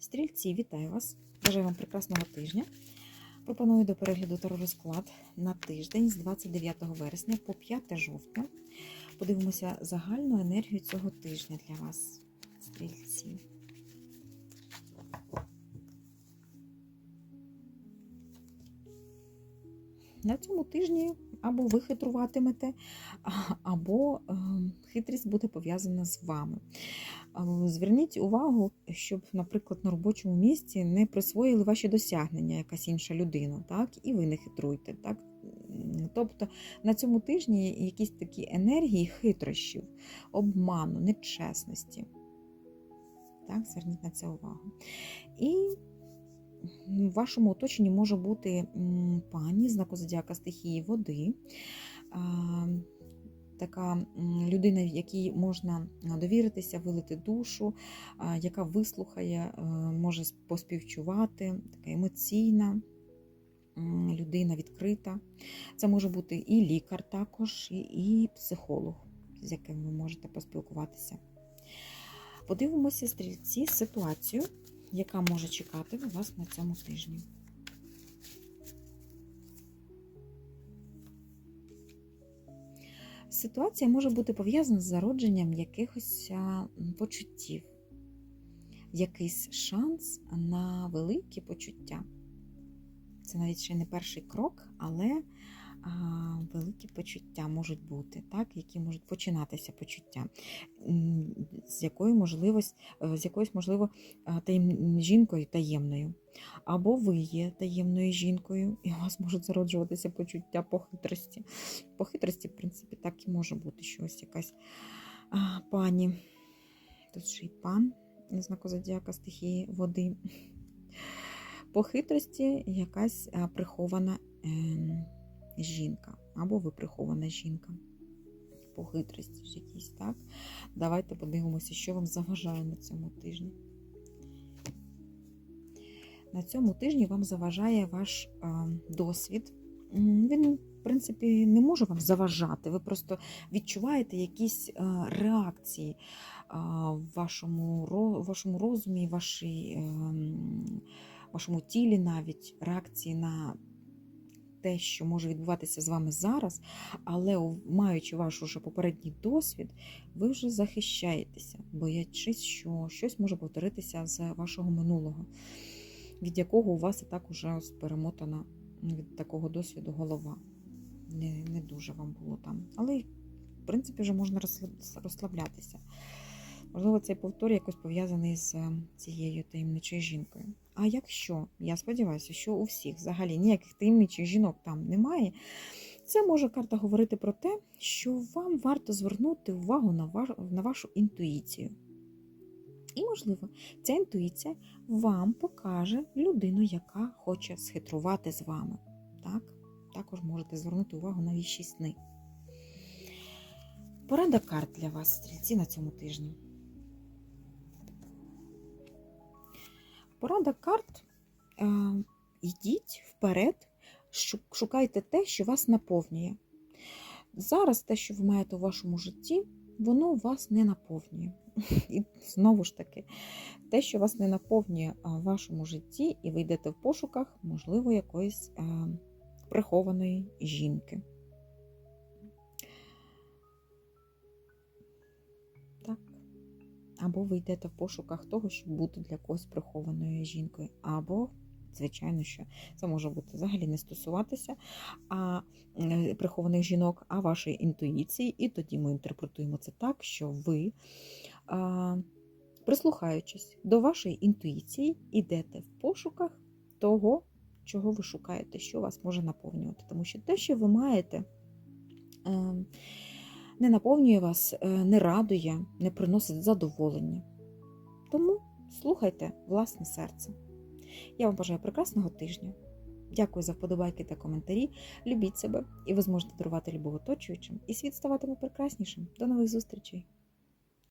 Стрільці, вітаю вас! Бажаю вам прекрасного тижня. Пропоную до перегляду теророзклад на тиждень з 29 вересня по 5 жовтня. Подивимося загальну енергію цього тижня для вас, стрільці. На цьому тижні або ви хитруватимете, або е, хитрість буде пов'язана з вами. Е, Зверніть увагу, щоб, наприклад, на робочому місці не присвоїли ваші досягнення якась інша людина, так? і ви не хитруйте. Так? Тобто на цьому тижні якісь такі енергії хитрощів, обману, нечесності. Так, зверніть на це увагу. І в вашому оточенні може бути пані знаку зодіака стихії води. Така людина, якій можна довіритися, вилити душу, яка вислухає, е, може поспівчувати, така емоційна людина відкрита. Це може бути і лікар також, і психолог, з яким ви можете поспілкуватися. Подивимося, стрільці, ситуацію, яка може чекати на вас на цьому тижні. Ситуація може бути пов'язана з зародженням якихось почуттів, якийсь шанс на великі почуття. Це навіть ще не перший крок, але великі почуття можуть бути, так, які можуть починатися почуття, з якою можливось, е, з якоюсь, можливо, таєм... жінкою таємною. Або ви є таємною жінкою, і у вас можуть зароджуватися почуття по хитрості. По хитрості, в принципі, так і може бути щось якась а, пані. Тут ще й пан, знаку зодіака стихії води. По хитрості якась а, прихована е, жінка. Або ви прихована жінка. По хитрості ж якісь, так? Давайте подивимося, що вам заважає на цьому тижні. На цьому тижні вам заважає ваш досвід. Він, в принципі, не може вам заважати. Ви просто відчуваєте якісь реакції в вашому, вашому розумі, вашій, ем, вашому тілі навіть реакції на те, що може відбуватися з вами зараз, але маючи ваш уже попередній досвід, ви вже захищаєтеся, боячись, що щось може повторитися з вашого минулого від якого у вас і так уже перемотана від такого досвіду голова. Не, не дуже вам було там. Але, в принципі, вже можна розслаблятися. Можливо, цей повтор якось пов'язаний з цією таємничою жінкою. А якщо, я сподіваюся, що у всіх взагалі ніяких таємничих жінок там немає, це може карта говорити про те, що вам варто звернути увагу на, ваш, на вашу інтуїцію. І, можливо, ця інтуїція вам покаже людину, яка хоче схитрувати з вами. Так? Також можете звернути увагу на віщі сни. Порада карт для вас, стрільці, на цьому тижні. Порада карт. Е, йдіть вперед, шукайте те, що вас наповнює. Зараз те, що ви маєте у вашому житті, воно вас не наповнює. І знову ж таки, те, що вас не наповнює в вашому житті, і ви йдете в пошуках, можливо, якоїсь а, прихованої жінки. Або ви йдете в пошуках того, щоб бути для когось прихованою жінкою. Або, звичайно, що це може бути взагалі не стосуватися а, е, прихованих жінок, а вашої інтуїції. І тоді ми інтерпретуємо це так, що ви прислухаючись до вашої інтуїції, ідете в пошуках того, чого ви шукаєте, що вас може наповнювати. Тому що те, що ви маєте, е, не наповнює вас, е, не радує, не приносить задоволення. Тому слухайте власне серце. Я вам бажаю прекрасного тижня. Дякую за вподобайки та коментарі. Любіть себе, і ви зможете дарувати любов оточуючим, і світ ставатиме прекраснішим. До нових зустрічей!